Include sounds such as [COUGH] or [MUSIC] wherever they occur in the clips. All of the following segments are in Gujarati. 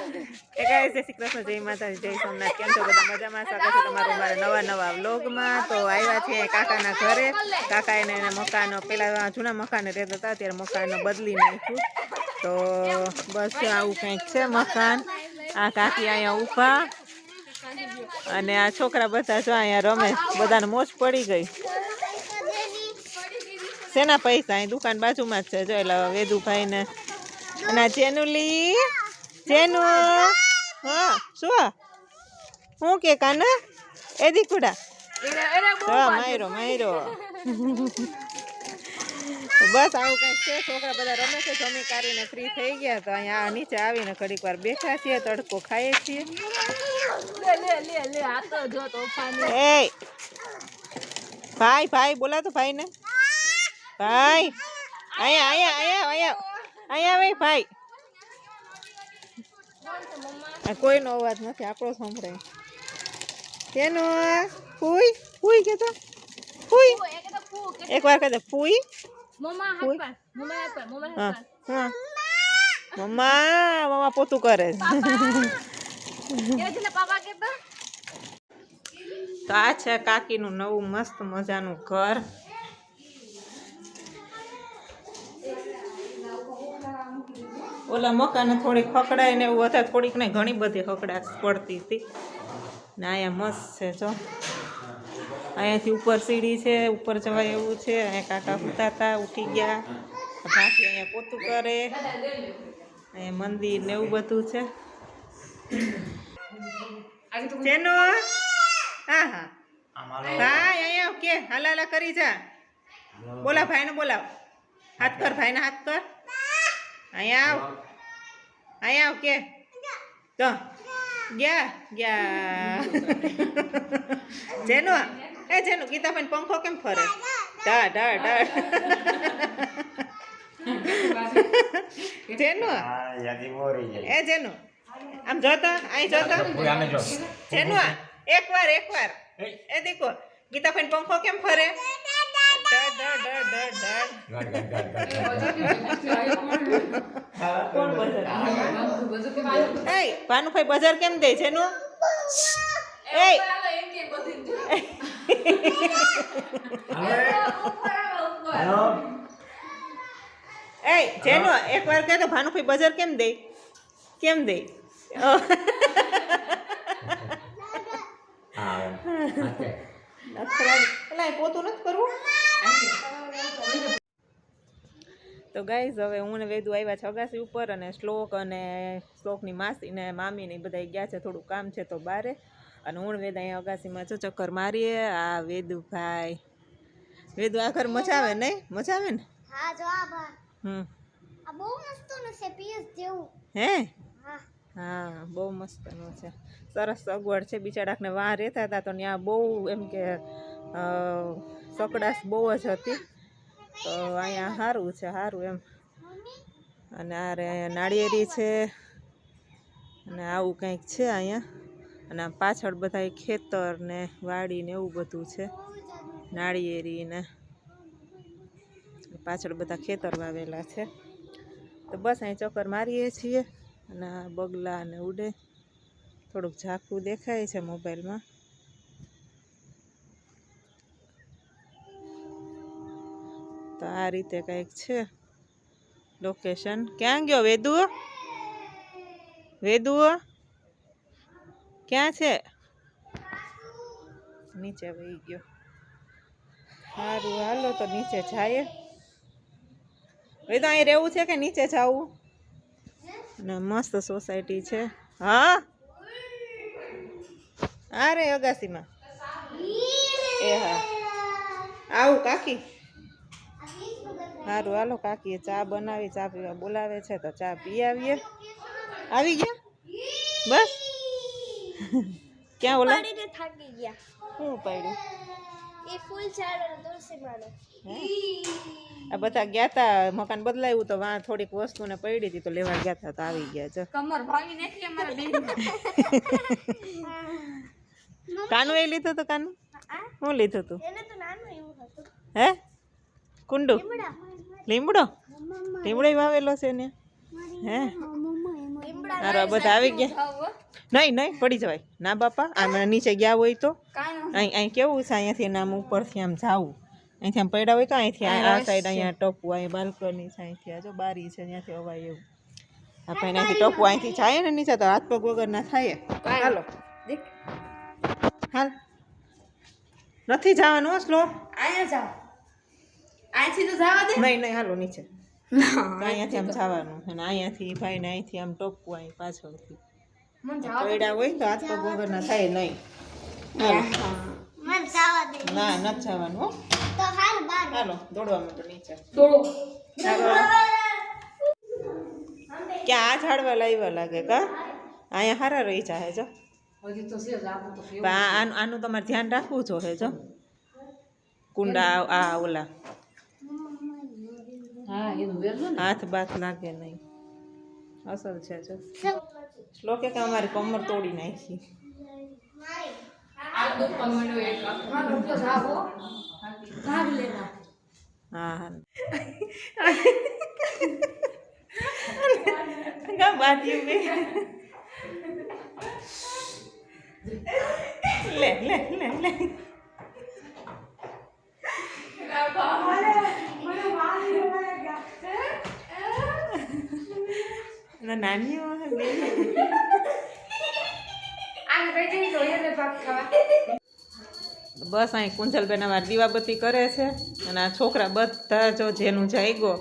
શ્રી કૃષ્ણ જય માતાજી જય કેમ છો બધા મજામાં સ્વાગત નવા નવા વ્લોગમાં તો આવ્યા છે કાકાના ઘરે કાકા એને એના મકાનો પેલા જૂના મકાને રહેતા હતા ત્યારે મકાનો બદલી નાખ્યું તો બસ આવું કંઈક છે મકાન આ કાકી અહીંયા ઊભા અને આ છોકરા બધા જો અહીંયા રમે બધાને મોજ પડી ગઈ શેના પૈસા અહીં દુકાન બાજુમાં જ છે જો એટલે વેદુભાઈ ને અને આ જેનુ? હા શું? હું કે કાન? એ દીકુડા. હા માયરો માયરો. બસ આવું કંઈક છે. છોકરા બધા રમે છે. જમી કાઢીને ફ્રી થઈ ગયા તો અહીંયા નીચે આવીને ઘડીક વાર બેઠા છીએ તડકો ખાઈએ છીએ. એ ભાઈ ભાઈ બોલા તો ભાઈ ને ભાઈ અહીંયા અહીંયા અહીંયા અહીંયા અહીંયા ભાઈ. કોઈનો અવાજ નથી આપણો સંભળાય. તેનો ફૂઈ? ફૂઈ કે તો ફૂઈ એક વાર કહે ફૂઈ? ફૂઈ? હા હા. મમ્મા મમ્મા પોતું કરે તો આ છે કાકીનું નવું મસ્ત મજાનું ઘર. ઓલા મકાને થોડીક ખકડાય ને એવું હતા થોડીક ને ઘણી બધી ખકડાટ પડતી હતી. ને અહીંયા મસ્ત છે જો. અહીંયાથી ઉપર સીડી છે ઉપર જવાય એવું છે. અહીંયા કાકા સૂતા હતા ઉઠી ગયા. ભાખી અહીંયા પોતું કરે. અહીંયા મંદિર ને એવું બધું છે. જેનો હા હા. ભાઈ અહીંયા કે હાલા હાલા કરી જા. બોલા ભાઈને બોલાવ. હાથ કર ભાઈને હાથ કર. અહીંયા આવ. અહીંયા આવ કે. તો. ગયા ગયા. જેનો એ જેનો ગીતાબેન પંખો કેમ ફરે? ઢા ઢા ડા જેનો એ જેનો? આમ જોતો? અહીં જોતો? જેનો એક વાર એક વાર એ દેખો ગીતાબેન પંખો કેમ ફરે? ભાનુભાઈ બજાર કેમ દે છે નું એ એ જેનો એક વાર કહે તો ભાનુભાઈ બજાર કેમ દે કેમ દે પેલા પોતું નથી કરવું? તો ગાઈઝ હવે હું ને વેદુ આવ્યા છે અગાસી ઉપર અને શ્લોક અને શ્લોકની માસી ને મામી ને બધા ગયા છે થોડું કામ છે તો બારે. અને હું વેદ અહીંયા અગાસીમાં જો ચક્કર મારીએ. આ વેદુભાઈ વેદુ આખર મજા આવે નહીં? મજા આવે ને? હા જો આ બા હમ. આ બહુ મસ્તનું છે પીએસ જેવું. હે? હા. હા બહુ મસ્તનું છે. સરસ સગવડ છે બિચારાકને વાહ રહેતા હતા તો ત્યાં બહુ એમ કે સકડાશ બહુ જ હતી. તો અહીંયા સારું છે સારું એમ. અને આ રે નાળિયેરી છે. અને આવું કંઈક છે અહીંયા. અને પાછળ બધા ખેતર ને વાડી ને એવું બધું છે. નાળિયેરી ને પાછળ બધા ખેતર વાવેલા છે. તો બસ અહીં ચક્કર મારીએ છીએ. અને બગલા ને ઉડે. થોડુંક ઝાંખું દેખાય છે મોબાઈલમાં. તો આ રીતે કંઈક છે. લોકેશન ક્યાં ગયો વેદુઓ વેદુઓ ક્યાં છે? નીચે વહી ગયો. સારું હાલો તો નીચે જાય વેદુ, અહીં રહેવું છે કે નીચે જવું? અને મસ્ત સોસાયટી છે. હા? અરે અગાસીમાં. એ હા. આવું કાકી? સારું હાલો કાકીએ ચા બનાવી ચા પીવા બોલાવે છે તો ચા પી આવીએ. આવી ગયા? બસ? ક્યાં ઓલા? થાકી ગયા. શું પાડ્યું? એ ફૂલ? આ બધા ગયા તા મકાન બદલાયું તો વાં થોડીક વસ્તુને પડી હતી તો લેવા ગયા તા તો આવી ગયા છે કમર ભાગી નાખી અમારા બેન. [LAUGHS] કાનું એ લીધું તો કાનું? હું? લીધું તું? એને તો નાનું એવું હતું. હે? કુંડુ? લીમડા? લીમડો વાવેલો છે ને? હે? એમાં બધા આવી ગયા. નહીં નહીં પડી જવાય. ના બાપા આમ નીચે ગયા હોય તો. અહીં અહીં કેવું છે? અહીંયાથી આમ ઉપરથી આમ જાવું. અહીંથી આમ પડ્યા હોય તો અહીંથી આ સાઈડ અહીંયા ટપવું અહીં બાલ્કની છે અહીંથી આ જો બારી છે ત્યાંથી અવાય એવું. આપણે અહીંયાથી ટપવું અહીંથી જાય ને નીચે તો હાથ પગ વગર ના થાય. હાલો. હાલ. નથી જવાનું સ્લો. અહીંયા જાઓ. અહીંથી તો જવા દે. નહીં નહીં હાલો નીચે. અહીંયાથી આમ જવાનું અને અહીંયાથી ભાઈને અહીંથી આમ ટોપવું અહીં પાછળથી. મને પડ્યા હોય તો હાથ પગ વગર ના થાય નહીં. ના ન જવાનું હો. તો હાલ બાર. હાલો દોડવા માંડો નીચે. દોડો. ક્યાં આ ઝાડવા લાવ્યા લાગે કા? અહીંયા હારા રહી જાય જો. આનું તમારે ધ્યાન રાખવું જોઈએ જો. કુંડા આ- આ ઓલા. હાથ બાથ નાખે નહીં. અસર છે જો. શ્લોકે કે અમારી કમર તોડી નાખી. હા હો. ભાગ લેના હા હા. કા બાજ્યું બે. લે લે લે લે. ના નાની બસ અહીં કુંજલબેન અમારે દીવાબત્તી કરે છે અને આ છોકરા બધા જો જેનું જાગ્યો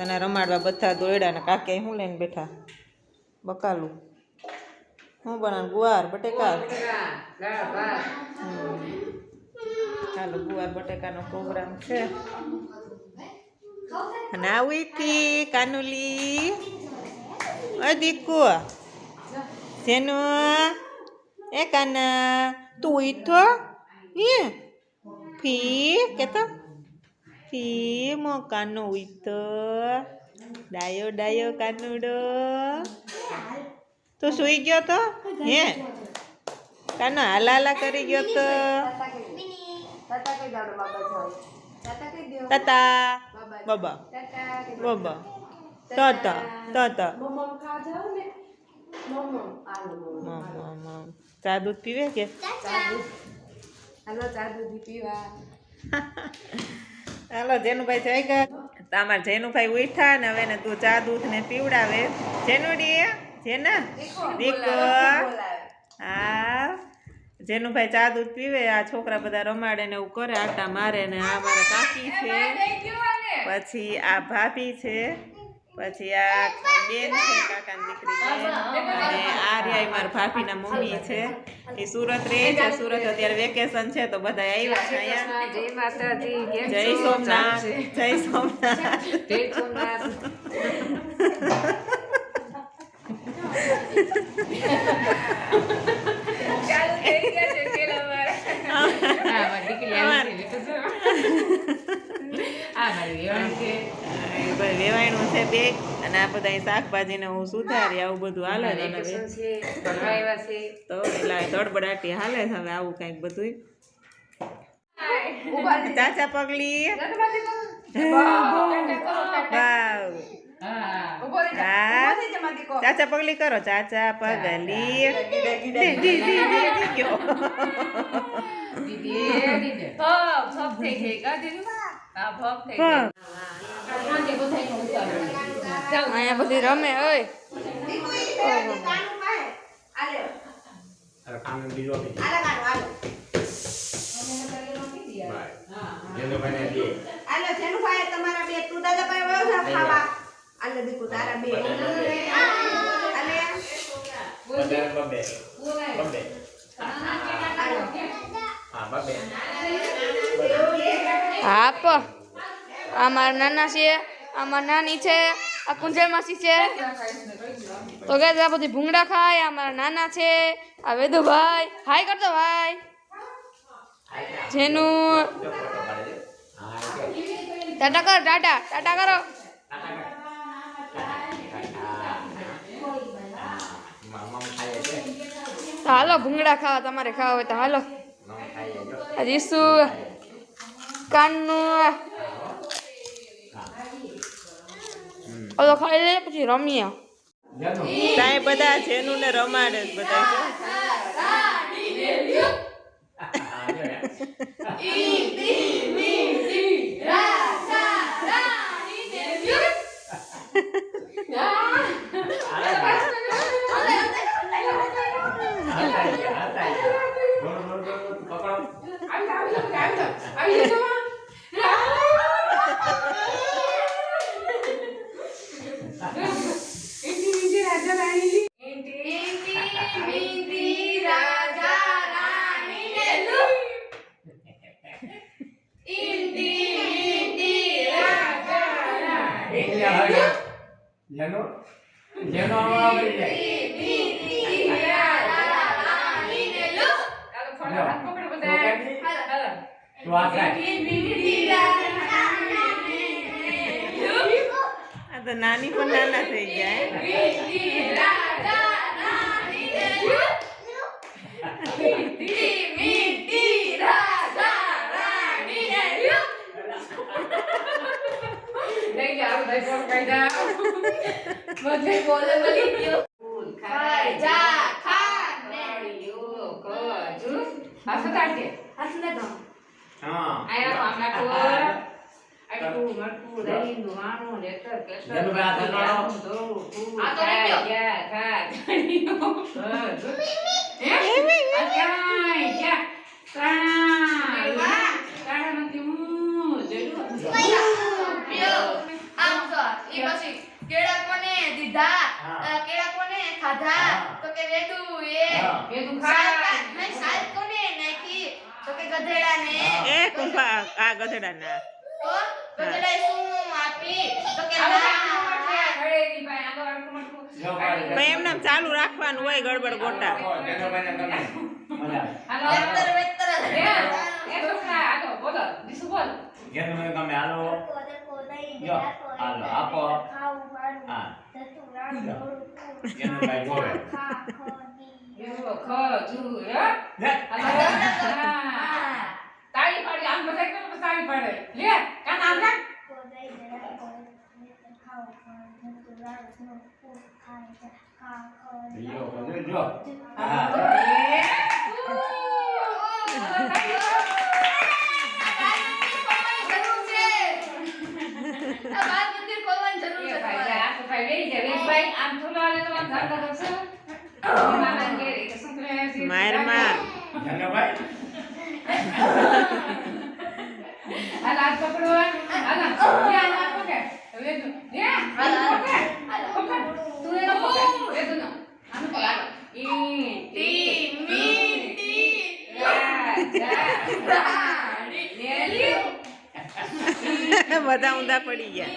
અને રમાડવા બધા દોયડા ને કાકે શું લઈને બેઠા? બકાલું. શું બનાવ? ગુવાર બટેકા. ચાલો ગુવાર બટેકાનો પ્રોગ્રામ છે. અને આવી હતી કાનુલી. અ દીકુ જેનું એ કાના તું ઈઠો? હે? ફી? કેતો? ફી મો કાનો ઉઈતો ડાયો ડાયો કાનુડો. તું સુઈ ગયો તો? હે? કાનો હાલા હાલા કરી ગયો તો? તાતા બાબા બાબા. Tata. મમ. ચા દૂધ પીવે કે? હાલો ચા દૂધી પીવા. [LAUGHS] હાલો જેનુભાઈ જઈ ગયા તમારે જેનુભાઈ ઉઠા ને હવે ને તું ચા દૂધ ને પીવડાવે. જેનુડી જેના? દીકો. હા. જેનુભાઈ ચા દૂધ પીવે આ છોકરા બધા રમાડે ને એવું કરે આટા મારે ને આ મારા કાકી છે. પછી આ ભાભી છે. પછી આ બેન છે કાકાની દીકરી બેન અને આ રહ્યા મારા ભાભીના મમ્મી છે. એ સુરત રહે છે સુરત અત્યારે વેકેશન છે તો બધા આવ્યા છે અહીંયા. જય માતાજી જય સોમનાથ જય સોમનાથ. જય સોમનાથ. ચાલુ થઈ ગયા છે પેલા વાર હા મારી દીકરી આવી છે. આ છે બે અને આ બધા શાકભાજીને હું સુધારી આવું બધું હાલે તો એટલે તડબડાટી હાલે છે હવે આવું કંઈક બધું ચાચા પગલી. ચાચા પગલી કરો ચાચા પગલી. દીદી, અહીંયા બધી રમે ભાઈ તમારા બે તું દાદા ભાઈ ખાવા. આલે દીકુ તારા બે. આલે બધાને બબ્બે. બબ્બે. હા, બબ્બે. હા પ આ મારા નાના છે આ નાની છે આ કુંજળ માસી છે તો કે આ બધી ભૂંગળા ખાય અમારા નાના છે આ વેદુભાઈ હાય કરતો ભાઈ જેનું. ટાટા કરો ટાટા ટાટા કરો હાલો ભૂંગળા ખાવા તમારે ખાવા હોય તો હાલો મમ ખાઈએ જો. આ રીસુ કાનનું ઓલો ખાઈ લે પછી રમીએ. ત્યાં બધા જેનું ને રમાડે બધા જો. હા જો યાર. હાલતા ગયા, હાલતા ગયા. બોલો, બોલો, બોલો, પકડો. એટલે હવે જેનો જેનો આવા આવી જાય તું આ થાય આ તો નાની પણ નાના થઈ ગયા હે. ખાઈ જા ખા ને હા આયા આમલા આટલું મટકું વાણું કેસર આ તો. ખા, હે? હું જોયું. આમ તો પછી કેળા કોને? દીધા. કેળા કોને? ખાધા. તો કે વેદુ એ. સાલ ખા. સાલ કોને નાખી? તો કે ગધેડાને. એ કુંભા આ ગધેડા ના તો શું આપી કે ના. એમને ચાલુ રાખવાનું હોય ગડબડ ગોટા. હાલો, વેતર વેતર જ. એ, એ છોકરા, હાલો, બોલો, બીજું બોલ. ધનુભાઈ તમે હાલો હાલો, આપો. હા. તાળી પાડી, આમ બધા તાળી પાડે? લે, કાન આમ રાખ. જો, જો, જો. હા. એ, ઉ, તાળી આ બાળ મંદિર ખોલવાની જરૂર એ છે ભાઈ, તમારે. આ તો ભાઈ બેહી જાય. વેદભાઈ, આમ થોડો હાલે તો આમ ધરધર કરશે. મામાને ઘેરે કે શું કરે છે? મારમાં ધનુભાઈ હાલ, હાથ પકડો. હાલ, લે, હાલ, હાથ પકડ. વેદુ, લે, હાથ પકડ. પકડ. તું એનો પકડ. વેદુનો. આનું પકડ, હાલો. ઈ, ટી, મી, ટી, રા, જા, રાણી, નેલ્યું. બધા ઊંધા પડી ગયા.